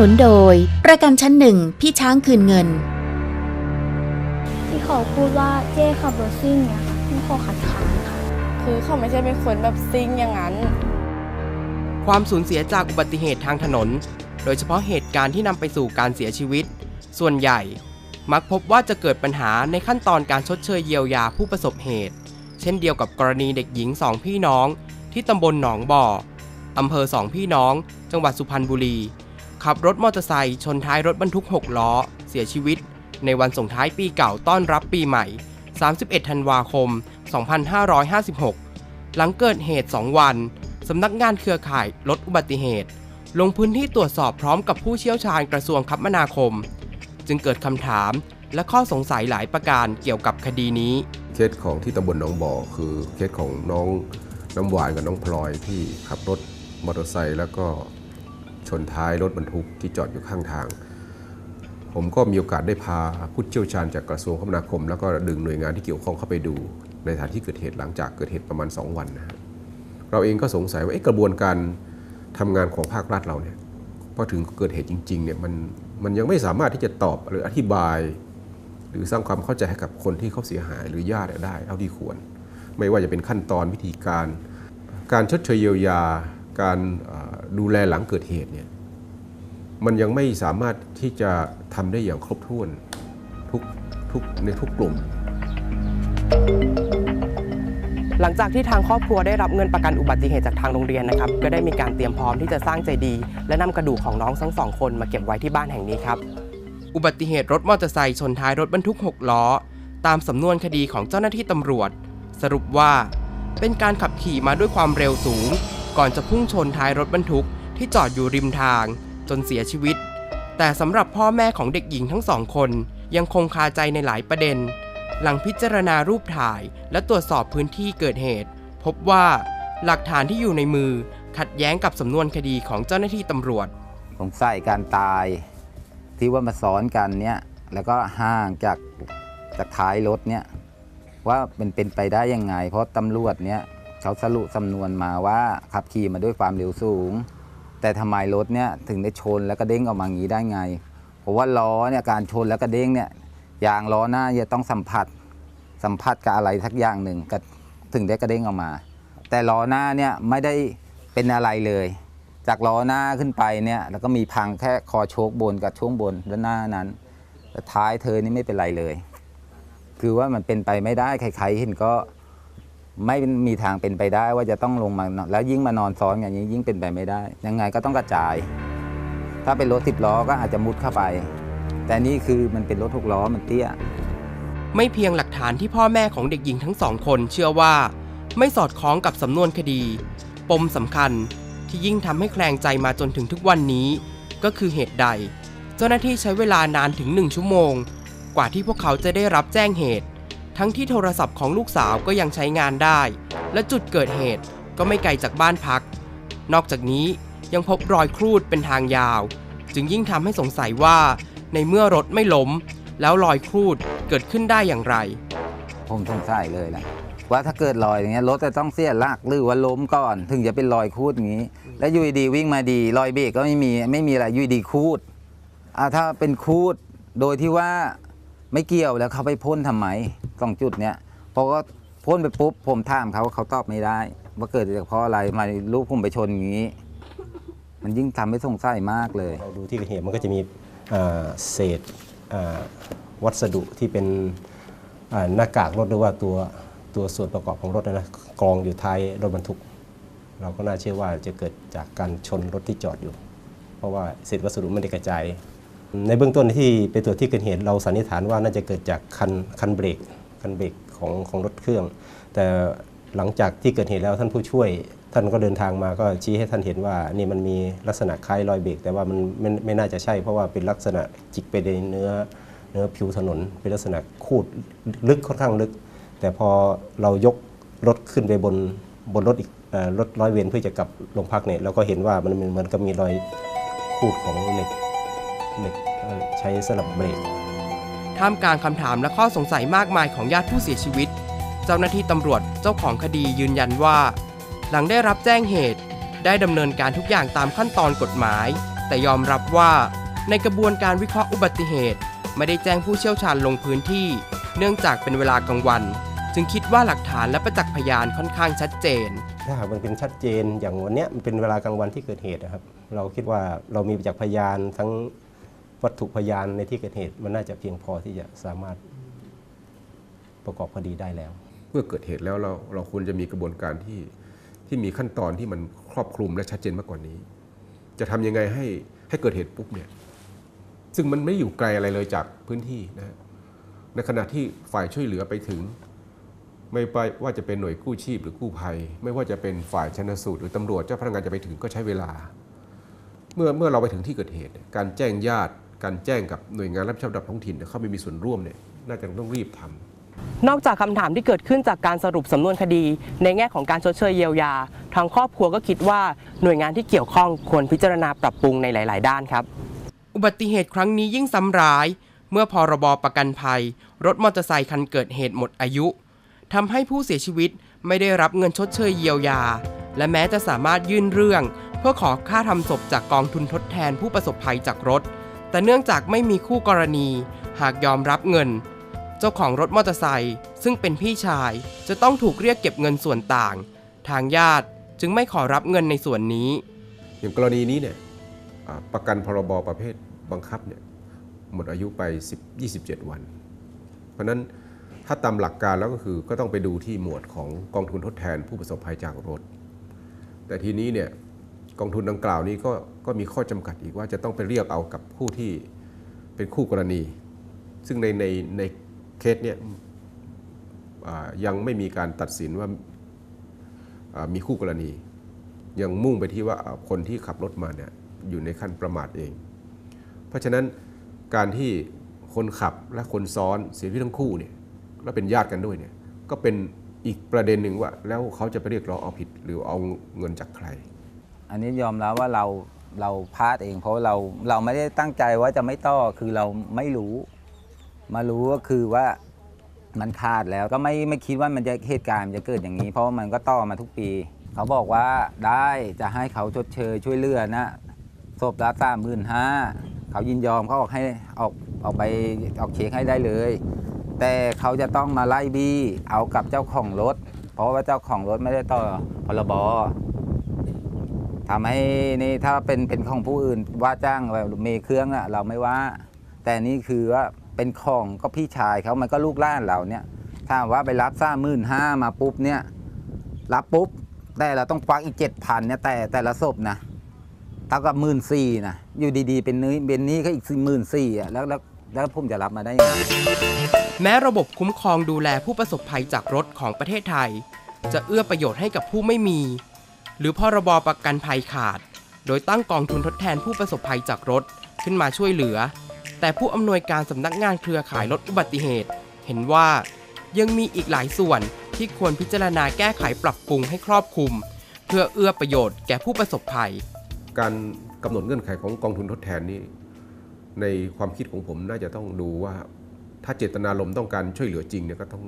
นุนโดย ประกันชั้นหนึ่งพี่ช้างคืนเงิน ที่เขาพูดว่าเจ้ขับรถซิ่งเนี่ยค่ะที่เขาขัดขานค่ะ คือเขาไม่ใช่เป็นคนแบบซิงอย่างนั้น ความสูญเสียจากอุบัติเหตุทางถนน โดยเฉพาะเหตุการณ์ที่นำไปสู่การเสียชีวิต ส่วนใหญ่ มักพบว่าจะเกิดปัญหาในขั้นตอนการชดเชยเยียวยาผู้ประสบเหตุ เช่นเดียวกับกรณีเด็กหญิงสองพี่น้อง ที่ตำบลหนองบ่ออำเภอสองพี่น้อง จังหวัดสุพรรณบุรี ขับรถมอเตอร์ไซค์ชนท้ายรถบรรทุก 6 ล้อ เสียชีวิต ในวันส่งท้ายปีเก่าต้อนรับปีใหม่ 31 ธันวาคม 2556 หลังเกิดเหตุ 2 วัน สำนักงานเครือข่ายลดอุบัติเหตุ ลงพื้นที่ตรวจสอบพร้อมกับผู้เชี่ยวชาญกระทรวงคมนาคม จึงเกิดคำถามและข้อสงสัยหลายประการเกี่ยวกับคดีนี้ เคสของที่ตำบลหนองบ่อคือเคสของน้องน้ำหวานกับน้องพลอยที่ขับรถมอเตอร์ไซค์แล้วก็ ชนท้ายรถบรรทุกที่จอดอยู่ข้างทาง ผมก็มีโอกาสได้พาผู้เชี่ยวชาญจากกระทรวงคมนาคม แล้วก็ดึงหน่วยงานที่เกี่ยวข้องเข้าไปดู ในสถานที่เกิดเหตุหลังจากเกิดเหตุประมาณ 2 วันนะฮะเราเองก็สงสัยว่ากระบวนการทำงานของภาครัฐเราเนี่ยพอถึงเกิดเหตุจริงๆเนี่ยมันมันยังไม่สามารถที่จะตอบหรืออธิบาย หรือสร้างความเข้าใจให้กับคนที่เขาเสียหายหรือญาติได้เท่าที่ควร ไม่ว่าจะเป็นขั้นตอนวิธีการ การชดเชยเยียวยา การ ดูแลหลังเกิดเหตุเนี่ยมันยังไม่สามารถที่จะทำได้อย่างครบถ้วนทุกทุกในทุกกลุ่ม หลังจากที่ทางครอบครัวได้รับเงินประกันอุบัติเหตุจากทางโรงเรียนนะครับ ก็ได้มีการเตรียมพร้อมที่จะสร้างใจดี และนำกระดูกของน้องทั้งสองคนมาเก็บไว้ที่บ้านแห่งนี้ครับ อุบัติเหตุรถมอเตอร์ไซค์ชนท้ายรถบรรทุก 6 ล้อ ตามสำนวนคดีของเจ้าหน้าที่ตำรวจ สรุปว่า เป็นการขับขี่มาด้วยความเร็วสูง ก่อนจะพุ่งชนท้ายรถบรรทุกที่จอดอยู่ริมทาง จนเสียชีวิต แต่สำหรับพ่อแม่ของเด็กหญิงทั้งสองคนยังคงคาใจในหลายประเด็น หลังพิจารณารูปถ่ายและตรวจสอบพื้นที่เกิดเหตุ พบว่าหลักฐานที่อยู่ในมือขัดแย้งกับสำนวนคดีของเจ้าหน้าที่ตำรวจ สงสัยการตายที่ว่ามาซ้อนกันเนี่ยแล้วก็ห่างจากจากท้ายรถเนี่ยว่าเป็นเป็นไปได้ยังไง เพราะตำรวจเนี่ย เขาสรุปสำนวนมาว่าขับขี่มาด้วยความเร็วสูง แต่ทำไมรถเนี่ยถึงได้ชนแล้วก็เด้งออกมาอย่างนี้ได้ไง เพราะว่าล้อเนี่ยการชนแล้วก็เด้งเนี่ยยางล้อหน้าจะต้องสัมผัสสัมผัสกับอะไรสักอย่างหนึ่งก็ถึงได้กระเด้งออกมา แต่ล้อหน้าเนี่ยไม่ได้เป็นอะไรเลย จากล้อหน้าขึ้นไปเนี่ยแล้วก็มีพังแค่คอโชกบนกับช่วงบนด้านหน้านั้นแต่ท้ายเธอนี่ไม่เป็นไรเลย คือว่ามันเป็นไปไม่ได้ใครๆเห็นก็ ไม่มีทางเป็นไปได้ว่าจะต้องลงมานอนแล้วยิ่งมานอนซ้อนอย่างนี้ยิ่งเป็นไปไม่ได้ ยังไงก็ต้องกระจาย ถ้าเป็นรถสิบล้อก็อาจจะมุดเข้าไป แต่นี่คือมันเป็นรถหกล้อมันเตี้ย ไม่เพียงหลักฐานที่พ่อแม่ของเด็กหญิงทั้งสองคนเชื่อว่า ไม่สอดคล้องกับสำนวนคดี ปมสำคัญที่ยิ่งทำให้แคลงใจมาจนถึงทุกวันนี้ ก็คือเหตุใด เจ้าหน้าที่ใช้เวลานานถึงหนึ่งชั่วโมง กว่าที่พวกเขาจะได้รับแจ้งเหตุ ทั้งที่โทรศัพท์ของลูกสาวก็ยังใช้งานได้ และจุดเกิดเหตุก็ไม่ไกลจากบ้านพัก นอกจากนี้ยังพบรอยครูดเป็นทางยาว จึงยิ่งทำให้สงสัยว่า ในเมื่อรถไม่ล้ม แล้วรอยครูดเกิดขึ้นได้อย่างไร ผมสงสัยเลยนะว่าถ้าเกิดรอยอย่างเงี้ยรถจะต้องเสียหลักหรือว่าล้มก่อน ถึงจะเป็นรอยคูดอย่างนี้ แล้วยูดีวิ่งมาดี รอยเบรกก็ไม่มีไม่มีอะไรยูดีๆคูดอ่าถ้าเป็นคูดโดยที่ว่าไม่เกี่ยวแล้วเขาไปพ่นทำไม สองจุดเนี้ยเพราะว่าพ่นไปปุ๊บผมถามเขาเขาตอบไม่ได้ ว่าเกิดจากเพราะอะไรมาลูกผมไปชนอย่างนี้ มันยิ่งทำให้สงสัยมากเลย เราดูที่เกิดเหตุมันก็จะมีเศษวัสดุที่เป็นหน้ากากรถหรือว่าตัวตัวส่วนประกอบของรถนะนะกองอยู่ท้ายรถบรรทุก เราก็น่าเชื่อว่าจะเกิดจากการชนรถที่จอดอยู่ เพราะว่าเศษวัสดุไม่ได้กระจาย ในเบื้องต้นที่ไปตรวจที่เกิดเหตุเราสันนิษฐานว่าน่าจะเกิดจากคันคันเบรก คันเบรกของของรถเครื่อง แต่หลังจากที่เกิดเหตุแล้วท่านผู้ช่วย ท่านก็เดินทางมาก็ชี้ให้ท่านเห็นว่านี่มันมีลักษณะคล้ายรอยเบรกแต่ว่ามันไม่ไม่น่าจะใช่ เพราะว่าเป็นลักษณะจิกไปในเนื้อเนื้อผิวถนน เป็นลักษณะคูดลึกค่อนข้างลึก แต่พอเรายกรถขึ้นไปบนบนรถอีกรถร้อยเวรเพื่อจะกลับโรงพักเนี่ยเราก็เห็นว่ามันเหมือนกับมีรอยคูดของเหล็กเหล็กใช้สลับเบรก ท่ามกลางคำถามและข้อสงสัยมากมายของญาติผู้เสียชีวิต เจ้าหน้าที่ตำรวจเจ้าของคดียืนยันว่า หลังได้รับแจ้งเหตุ ได้ดำเนินการทุกอย่างตามขั้นตอนกฎหมาย แต่ยอมรับว่า ในกระบวนการวิเคราะห์อุบัติเหตุ ไม่ได้แจ้งผู้เชี่ยวชาญลงพื้นที่ เนื่องจากเป็นเวลากลางวัน จึงคิดว่าหลักฐานและประจักษ์พยานค่อนข้างชัดเจน ถ้าหากมันเป็นชัดเจนอย่างวันเนี้ยมันเป็นเวลากลางวันที่เกิดเหตุนะครับ เราคิดว่าเรามีประจักษ์พยานทั้ง วัตถุพยานในที่เกิดเหตุมันน่าจะเพียงพอที่จะสามารถประกอบคดีได้แล้ว เมื่อเกิดเหตุแล้วเราเราควรจะมีกระบวนการที่ที่มีขั้นตอนที่มันครอบคลุมและชัดเจนมากกว่านี้ จะทำยังไงให้ให้เกิดเหตุปุ๊บเนี่ยซึ่งมันไม่อยู่ไกลอะไรเลยจากพื้นที่นะในขณะที่ฝ่ายช่วยเหลือไปถึง ไม่ไปว่าจะเป็นหน่วยกู้ชีพหรือกู้ภัย ไม่ว่าจะเป็นฝ่ายชนสูตรหรือตำรวจเจ้าพนักงานจะไปถึงก็ใช้เวลา เมื่อเมื่อเราไปถึงที่เกิดเหตุ การแจ้งญาติ การแจ้งกับหน่วยงานรับผิดชอบระดับท้องถิ่นเนี่เข้าไปมีส่วนร่วมเนี่ยน่าจะต้องรีบทำนอกจากคำถามที่เกิดขึ้นจากการสรุปสำนวนคดี ในแง่ของการชดเชยเยียวยา ทางครอบครัวก็คิดว่าหน่วยงานที่เกี่ยวข้องควรพิจารณาปรับปรุงในหลาย ๆ ด้านครับ อุบัติเหตุครั้งนี้ยิ่งซ้ำร้าย เมื่อพรบประกันภัย รถมอเตอร์ไซคันเกิดเหตุหมดอายุทำให้ผู้เสียชีวิตไม่ได้รับเงินชดเชยเยียวยา และแม้จะสามารถยื่นเรื่อง เพื่อขอค่าทำศพจากกองทุนทดแทนผู้ประสบภัยจากรถ แต่เนื่องจากไม่มีคู่กรณี หากยอมรับเงิน เจ้าของรถมอเตอร์ไซค์ซึ่งเป็นพี่ชายจะต้องถูกเรียกเก็บเงินส่วนต่าง ทางญาติจึงไม่ขอรับเงินในส่วนนี้ อย่างกรณีนี้เนี่ยอ่าประกันพรบประเภทบังคับเนี่ยหมดอายุไป10 27 วัน เพราะฉะนั้นถ้าตามหลักการแล้วก็คือก็ต้องไปดูที่หมวดของกองทุนทดแทนผู้ประสบภัยจากรถ แต่ทีนี้เนี่ย กองทุนดังกล่าวนี้ก็ก็มีข้อจำกัดอีกว่าจะต้องไปเรียกเอากับผู้ที่เป็นคู่กรณี ซึ่งในในในเคสเนี่ยยังไม่มีการตัดสินว่ามีคู่กรณี ยังมุ่งไปที่ว่าอ่าคนที่ขับรถมาเนี่ยอยู่ในขั้นประมาทเอง เพราะฉะนั้นการที่คนขับและคนซ้อนเสียชีวิตทั้งคู่เนี่ยและเป็นญาติกันด้วยเนี่ยก็เป็นอีกประเด็นหนึ่งว่าแล้วเขาจะไปเรียกร้องเอาผิดหรือเอาเงินจากใคร อันนี้ยอมรับว่าเราเราพลาดเอง เพราะเราเราไม่ได้ตั้งใจว่าจะไม่ต่อคือเราไม่รู้ มารู้ก็คือว่ามันขาดแล้วก็ไม่ไม่คิดว่ามันจะเหตุการณ์มันจะเกิดอย่างนี้ เพราะามันก็ต่อมาทุกปี เขาบอกว่าได้จะให้เขาชดเชยช่วยเหลือนะศพละสามหมื่นห้าเขายินยอมเขาออกให้ออกออกไปออกเช็คให้ได้เลย แต่เขาจะต้องมาไล่บี้เอากับเจ้าของรถ เพราะว่าเจ้าของรถไม่ได้ต่อพรบ ทำให้นี่ถ้าเป็นเป็นของผู้อื่นว่าจ้างแบบมีเครื่องอะเราไม่ว่า แต่นี่คือว่าเป็นของก็พี่ชายเขามันก็ลูกล้านเราเนี่ยถ้าว่าไปรับซ่ามื่นห้ามาปุ๊บเนี่ยรับปุ๊บแต่เราต้องควักอีกเจ็ดพันเนี่ยแต่แต่ละศพนะเท่ากับหมื่นสี่นะอยู่ดีๆ เป็นนี้เป็นนี้ก็อีกหมื่นสี่อะแล้วแล้วแล้วผมจะรับมาได้ยังไงแม้ระบบคุ้มครองดูแลผู้ประสบภัยจากรถของประเทศไทย จะเอื้อประโยชน์ให้กับผู้ไม่มี หรือพรบประกันภัยขาด โดยตั้งกองทุนทดแทนผู้ประสบภัยจากรถขึ้นมาช่วยเหลือ แต่ผู้อำนวยการสำนักงานเครือข่ายลดอุบัติเหตุ เห็นว่ายังมีอีกหลายส่วนที่ควรพิจารณาแก้ไขปรับปรุงให้ครอบคลุม เพื่อเอื้อประโยชน์แก่ผู้ประสบภัย การกำหนดเงื่อนไขของกองทุนทดแทนนี้ ในความคิดของผมน่าจะต้องดูว่า ถ้าเจตนารมณ์ต้องการช่วยเหลือจริงเนี่ยก็ต้อง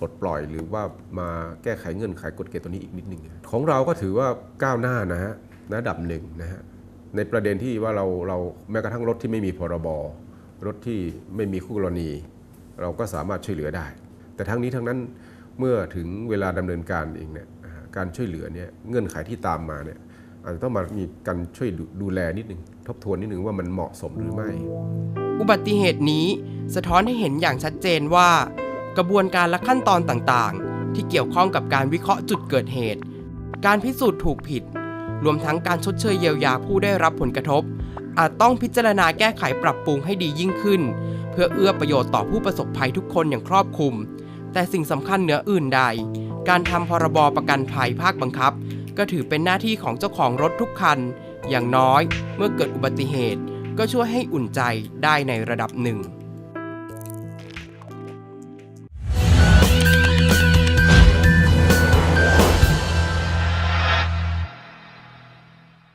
ปลดปล่อย หรือว่ามาแก้ไขเงื่อนไขกฎเกณฑ์ตัวนี้อีกนิดหนึ่งของเราก็ถือว่าก้าวหน้านะฮะระดับหนึ่งนะฮะในประเด็นที่ว่าเราเราแม้กระทั่งรถที่ไม่มีพรบรถที่ไม่มีคู่กรณี เราก็สามารถช่วยเหลือได้ แต่ทั้งนี้ทั้งนั้นเมื่อถึงเวลาดำเนินการเองเนี่ยการช่วยเหลือเนี่ยเงื่อนไขที่ตามมาเนี่ยอาจจะต้องมามีการช่วยดูดูแลนิดหนึ่งทบทวนนิดหนึ่งว่ามันเหมาะสมหรือไม่ อุบัติเหตุนี้สะท้อนให้เห็นอย่างชัดเจนว่า กระบวนการและขั้นตอนต่างๆ ที่เกี่ยวข้องกับการวิเคราะห์จุดเกิดเหตุ การพิสูจน์ถูกผิด รวมทั้งการชดเชยเยียวยาผู้ได้รับผลกระทบ อาจต้องพิจารณาแก้ไขปรับปรุงให้ดียิ่งขึ้น เพื่อเอื้อประโยชน์ต่อผู้ประสบภัยทุกคนอย่างครอบคลุม แต่สิ่งสำคัญเหนืออื่นใด การทำพรบประกันภัยภาคบังคับ ก็ถือเป็นหน้าที่ของเจ้าของรถทุกคัน อย่างน้อย เมื่อเกิดอุบัติเหตุ ก็ช่วยให้อุ่นใจได้ในระดับหนึ่ง